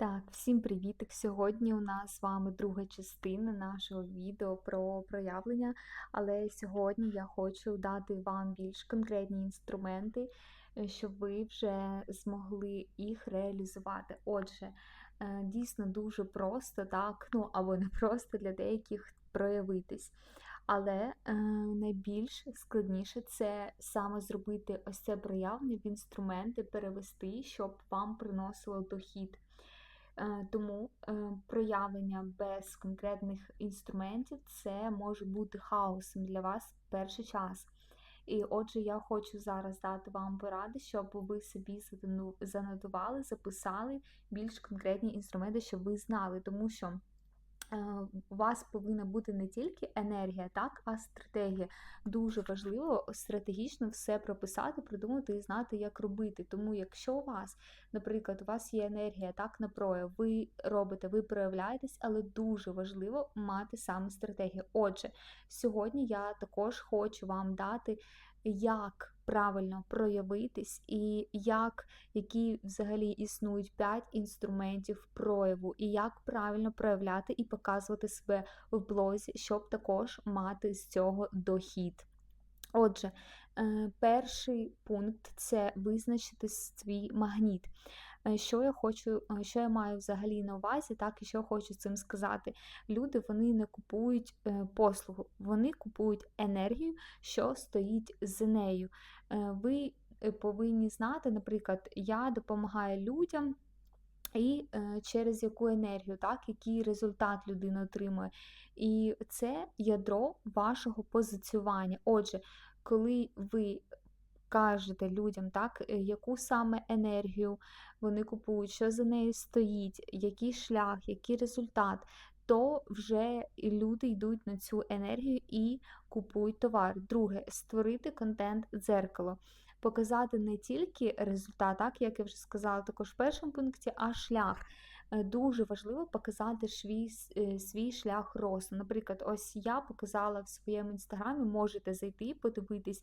Так, всім привітик! Сьогодні у нас з вами друга частина нашого відео про проявлення. Але сьогодні я хочу дати вам більш конкретні інструменти, е, щоб ви вже змогли їх реалізувати. Отже, е, дійсно дуже просто, так, ну або не просто для деяких проявитись. Але е, найбільш складніше це саме зробити ось це проявлення в інструменти, перевести, щоб вам приносило дохід. Е, тому е, проявлення без конкретних інструментів це може бути хаосом для вас перший час. І отже, я хочу зараз дати вам поради, щоб ви собі занотували, записали більш конкретні інструменти, щоб ви знали, тому що. Е, у вас повинна бути не тільки енергія, так, а стратегія. Дуже важливо стратегічно все прописати, придумати і знати, як робити. Тому, якщо у вас, наприклад, у вас є енергія так на прояв, ви робите, ви проявляєтесь, але дуже важливо мати саме стратегію. Отже, сьогодні я також хочу вам дати як правильно проявитись, і як, які взагалі існують 5 інструментів прояву, і як правильно проявляти і показувати себе в блозі, щоб також мати з цього дохід. Отже, е, перший пункт це визначити свій магніт. Е, що я хочу, е, що я маю взагалі на увазі, так і що хочу цим сказати. Люди вони не купують послугу, вони купують енергію, що стоїть з нею. Ви повинні знати, наприклад, я допомагаю людям. І е, через яку енергію, так, який результат людина отримує. І це ядро вашого позиціювання. Отже, коли ви кажете людям, так, е, яку саме енергію вони купують, що за нею стоїть, який шлях, який результат, то вже люди йдуть на цю енергію і купують товар. Друге, створити контент дзеркало показати не тільки результат, так як я вже сказала, також в першому пункті, а шлях. Е, дуже важливо показати свій е, свій шлях росту. Наприклад, ось я показала в своєму інстаграмі, можете зайти, подивитись,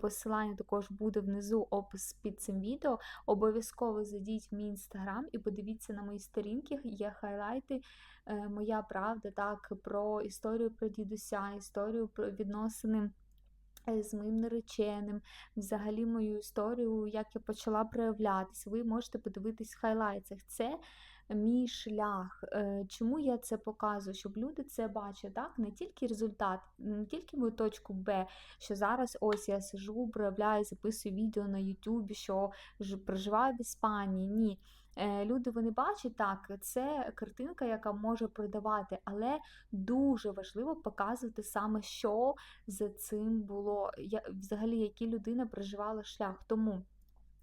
посилання також буде внизу опис під цим відео. Обов'язково зайдіть в мій інстаграм і подивіться на мої сторінки, є хайлайти. Е, моя правда так про історію про дідуся, історію про відносини. З моїм нареченим, взагалі мою історію, як я почала проявлятися. Ви можете подивитись в хайлайтсах. Це мій шлях. Е, чому я це показую? Щоб люди це бачать, так? Не тільки результат, не тільки мою точку Б, що зараз ось я сижу, проявляю, записую відео на Ютубі, що проживаю в Іспанії. Ні. Е, люди вони бачать так, це картинка, яка може продавати, але дуже важливо показувати саме, що за цим було, взагалі, які людина проживала шлях. Тому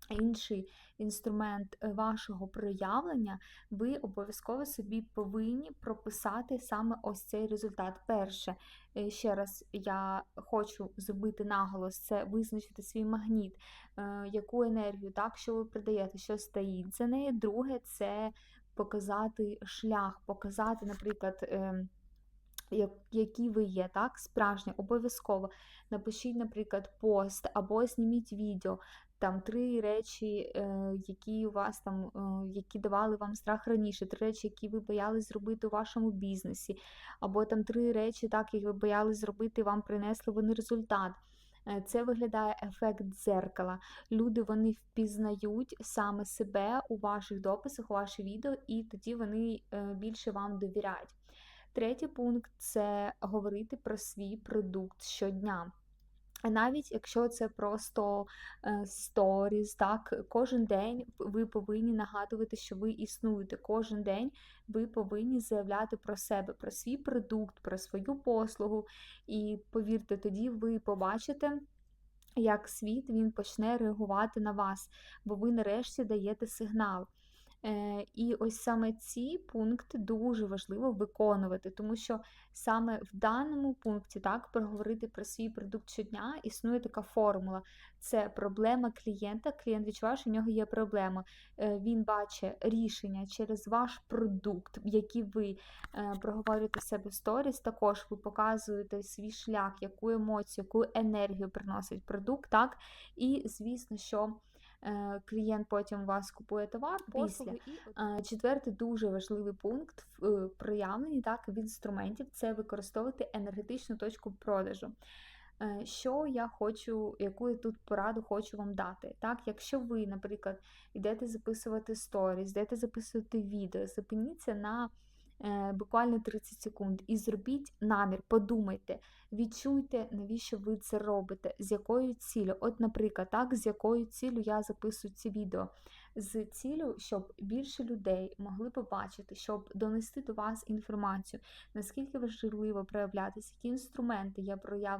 інший інструмент е, вашого проявлення, ви обов'язково собі повинні прописати саме ось цей результат. Перше, е, ще раз я хочу зробити наголос, це визначити свій магніт, е, яку енергію, так, що ви продаєте, що стоїть за нею. Друге, це показати шлях, показати, наприклад. Ем, які ви є, так, справжні, обов'язково напишіть, наприклад, пост або зніміть відео, там три речі, е, які у вас там, е, які давали вам страх раніше, три речі, які ви боялись зробити у вашому бізнесі, або там три речі, так, які ви боялись зробити, вам принесли вони результат. Е, це виглядає ефект дзеркала. Люди вони впізнають саме себе у ваших дописах, у ваших відео, і тоді вони більше вам довіряють. Третій пункт це говорити про свій продукт щодня. Навіть якщо це просто сторіс, так, кожен день ви повинні нагадувати, що ви існуєте. Кожен день ви повинні заявляти про себе, про свій продукт, про свою послугу. І повірте, тоді ви побачите. Як світ він почне реагувати на вас, бо ви нарешті даєте сигнал. Е, і ось саме ці пункти дуже важливо виконувати, тому що саме в даному пункті так проговорити про свій продукт щодня існує така формула. Це проблема клієнта. Клієнт відчуває, що в нього є проблема. Е, він бачить рішення через ваш продукт, який ви е, проговорюєте в себе в сторіс. Також ви показуєте свій шлях, яку емоцію, яку енергію приносить продукт. так? І звісно, що. Е, клієнт потім у вас купує товар. Після. Е, Четвертий дуже важливий пункт в е, проявленні так, в інструментів це використовувати енергетичну точку продажу. Що я хочу, яку я тут пораду хочу вам дати? Так, якщо ви, наприклад, йдете записувати сторіс, йдете записувати відео, зупиніться на буквально 30 секунд і зробіть намір, подумайте, відчуйте, навіщо ви це робите, з якою ціллю. От, наприклад, так, з якою ціллю я записую ці відео. З ціллю, щоб більше людей могли побачити, щоб донести до вас інформацію, наскільки важливо проявлятися, які інструменти я проявлені